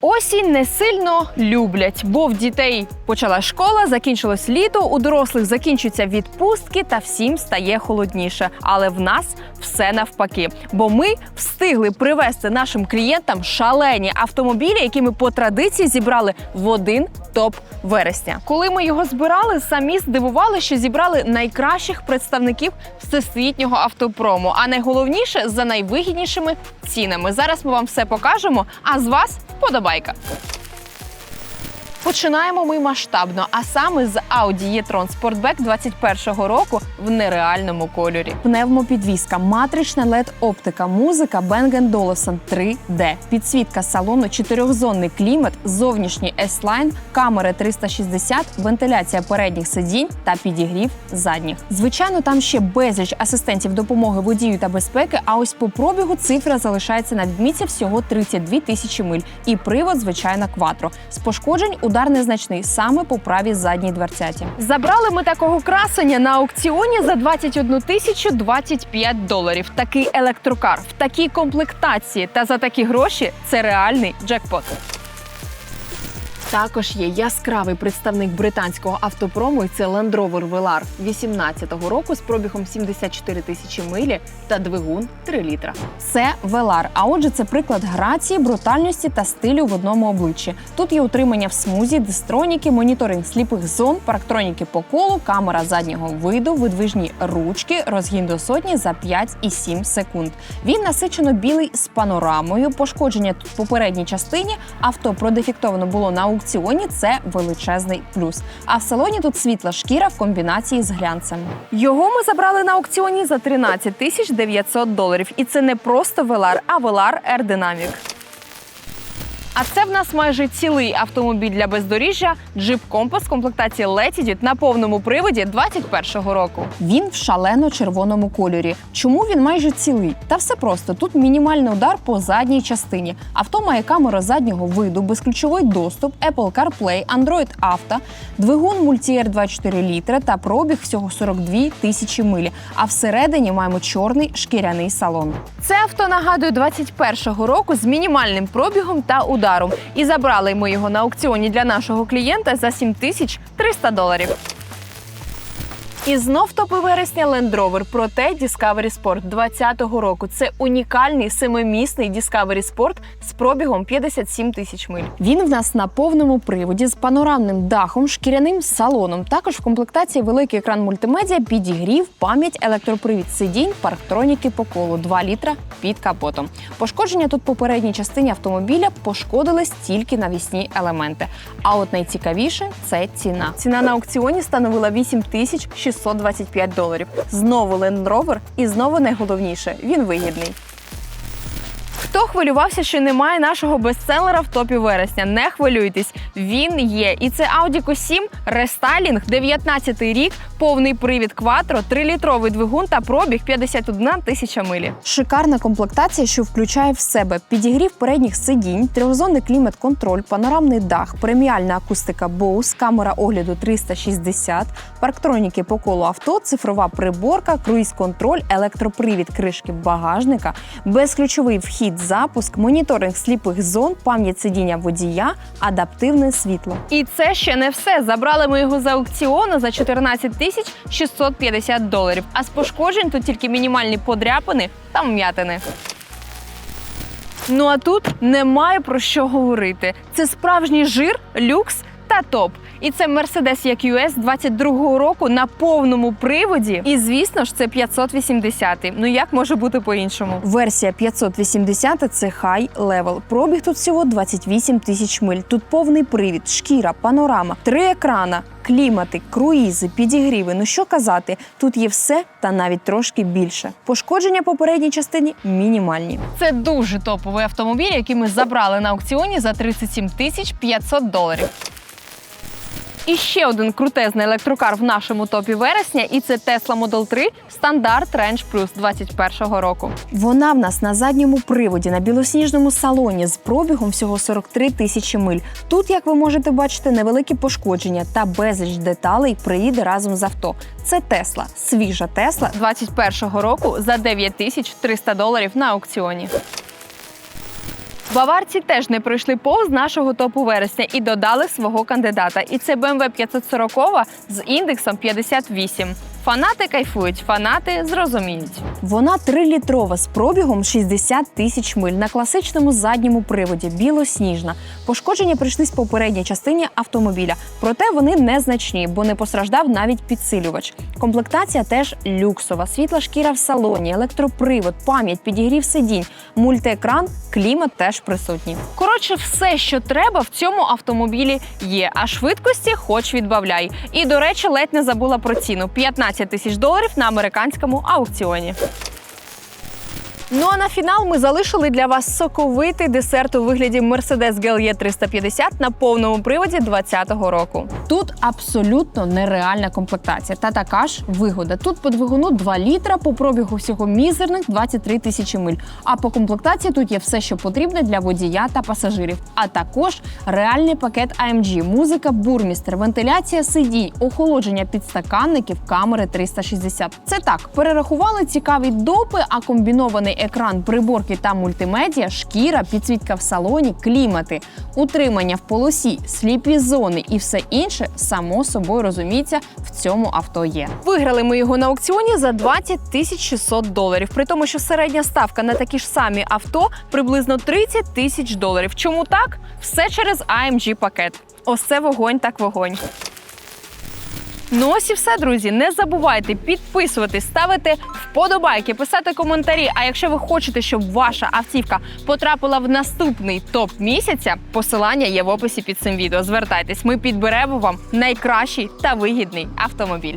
Осінь не сильно люблять, бо в дітей почала школа, закінчилось літо, у дорослих закінчуються відпустки та всім стає холодніше. Але в нас все навпаки. Бо ми встигли привезти нашим клієнтам шалені автомобілі, які ми по традиції зібрали в один топ вересня. Коли ми його збирали, самі здивували, що зібрали найкращих представників всесвітнього автопрому. А найголовніше за найвигіднішими цінами. Зараз ми вам все покажемо. А з вас подобайка. Починаємо ми масштабно, а саме з Audi e-tron Sportback 21-го року в нереальному кольорі. Пневмопідвізка, матрична led оптика, музика Bang Olufsen 3D, підсвітка салону, чотирьохзонний клімат, зовнішній S-Line, камери 360, вентиляція передніх сидінь та підігрів задніх. Звичайно, там ще безліч асистентів допомоги водію та безпеки. А ось по пробігу цифра залишається на відмітці всього 32 тисячі миль. І привод, звичайно, кватро. З пошкоджень удар незначний саме по правій задній дверцяті. Забрали ми такого красення на аукціоні за 21 тисячу 25 доларів. Такий електрокар в такій комплектації та за такі гроші це реальний джекпот. Також є яскравий представник британського автопрому, і це Land Rover Velar 18-го року з пробігом 74 тисячі милі та двигун 3 літра. Це Velar, а отже, це приклад грації, брутальності та стилю в одному обличчі. Тут є утримання в смузі, дистроніки, моніторинг сліпих зон, парктроніки по колу, камера заднього виду, видвижні ручки, розгін до сотні за 5,7 секунд. Він насичено білий з панорамою. Пошкодження тут попередній частині авто продефектовано було на аукціоні. Це величезний плюс. А в салоні тут світла шкіра в комбінації з глянцем. Його ми забрали на аукціоні за 13 тисяч 900 доларів. І це не просто велар, а велар Air Dynamic. А це в нас майже цілий автомобіль для бездоріжжя Jeep Compass комплектації Latitude на повному приводі 21-го року. Він в шалено-червоному кольорі. Чому він майже цілий? Та все просто. Тут мінімальний удар по задній частині. Авто має камеру заднього виду, безключовий доступ, Apple CarPlay, Android Auto, двигун Multiair 24 літри та пробіг всього 42 тисячі милі. А всередині маємо чорний шкіряний салон. Це авто нагадує 21-го року з мінімальним пробігом та ударом. І забрали ми його на аукціоні для нашого клієнта за 7300 доларів. І знов топи вересня Land Rover, проте Discovery Sport 20-го року. Це унікальний семимісний Discovery Sport з пробігом 57 тисяч миль. Він в нас на повному приводі з панорамним дахом, шкіряним салоном. Також в комплектації великий екран мультимедіа, підігрів, пам'ять, електропривід сидінь, парктроніки по колу 2 літра під капотом. Пошкодження тут по передній частині автомобіля пошкодились тільки навісні елементи. А от найцікавіше це ціна. Ціна на аукціоні становила 8 тисяч 625 доларів. Знову Land Rover і знову найголовніше він вигідний. Хто хвилювався, що немає нашого бестселера в топі вересня? Не хвилюйтесь, він є. І це Audi Q7 рестайлінг, 19 рік, повний привід Quattro, 3-літровий двигун та пробіг 51 тисяча милі. Шикарна комплектація, що включає в себе підігрів передніх сидінь, трьохзонний клімат-контроль, панорамний дах, преміальна акустика Bose, камера огляду 360, парктроніки по колу авто, цифрова приборка, круїз-контроль, електропривід кришки багажника, безключовий вхід, запуск, моніторинг сліпих зон, пам'ять сидіння водія, адаптивне світло. І це ще не все. Забрали ми його з аукціону за 14 тисяч 650 доларів. А з пошкоджень тут тільки мінімальні подряпини та вм'ятини. Ну а тут немає про що говорити. Це справжній жир, люкс та топ. І це Mercedes EQS 22-го року на повному приводі. І звісно ж, це 580. Ну як може бути по-іншому? Версія 580 – це high level. Пробіг тут всього 28 тисяч миль. Тут повний привід, шкіра, панорама, три екрана. Клімати, круїзи, підігріви. Ну що казати, тут є все та навіть трошки більше. Пошкодження по передній частині мінімальні. Це дуже топовий автомобіль, який ми забрали на аукціоні за 37 тисяч 500 доларів. І ще один крутезний електрокар в нашому топі вересня, і це Tesla Model 3 стандарт Range Plus 21-го року. Вона в нас на задньому приводі на білосніжному салоні з пробігом всього 43 тисячі миль. Тут, як ви можете бачити, невеликі пошкодження та безліч деталей приїде разом з авто. Це Tesla, свіжа Tesla 21-го року за 9 тисяч 300 доларів на аукціоні. Баварці теж не пройшли повз нашого топу вересня і додали свого кандидата. І це BMW 540 з індексом 58. Фанати кайфують, фанати зрозуміють. Вона трилітрова з пробігом 60 тисяч миль на класичному задньому приводі, білосніжна. Пошкодження прийшлись по передній частині автомобіля, проте вони незначні, бо не постраждав навіть підсилювач. Комплектація теж люксова, світла шкіра в салоні, електропривод, пам'ять, підігрів сидінь, мультиекран, клімат теж присутній. Коротше, все, що треба в цьому автомобілі є. А швидкості хоч відбавляй. І до речі, ледь не забула про ціну: 15 тисяч доларів на американському аукціоні. Ну а на фінал ми залишили для вас соковитий десерт у вигляді Mercedes GLE 350 на повному приводі 2020 року. Тут абсолютно нереальна комплектація та така ж вигода. Тут по двигуну 2 літра, по пробігу всього мізерних 23 тисячі миль. А по комплектації тут є все, що потрібно для водія та пасажирів. А також реальний пакет AMG, музика бурмістер, вентиляція сидінь, охолодження підстаканників, камери 360. Це так, перерахували цікаві допи, а комбінований екран, приборки та мультимедіа, шкіра, підсвітка в салоні, клімати, утримання в полосі, сліпі зони і все інше само собою розуміється в цьому авто є. Виграли ми його на аукціоні за 20 тисяч 600 доларів. При тому, що середня ставка на такі ж самі авто приблизно 30 тисяч доларів. Чому так? Все через AMG пакет. Ось це вогонь так вогонь. Ну ось і все, друзі. Не забувайте підписуватись, ставити вподобайки, писати коментарі. А якщо ви хочете, щоб ваша автівка потрапила в наступний топ місяця, посилання є в описі під цим відео. Звертайтесь, ми підберемо вам найкращий та вигідний автомобіль.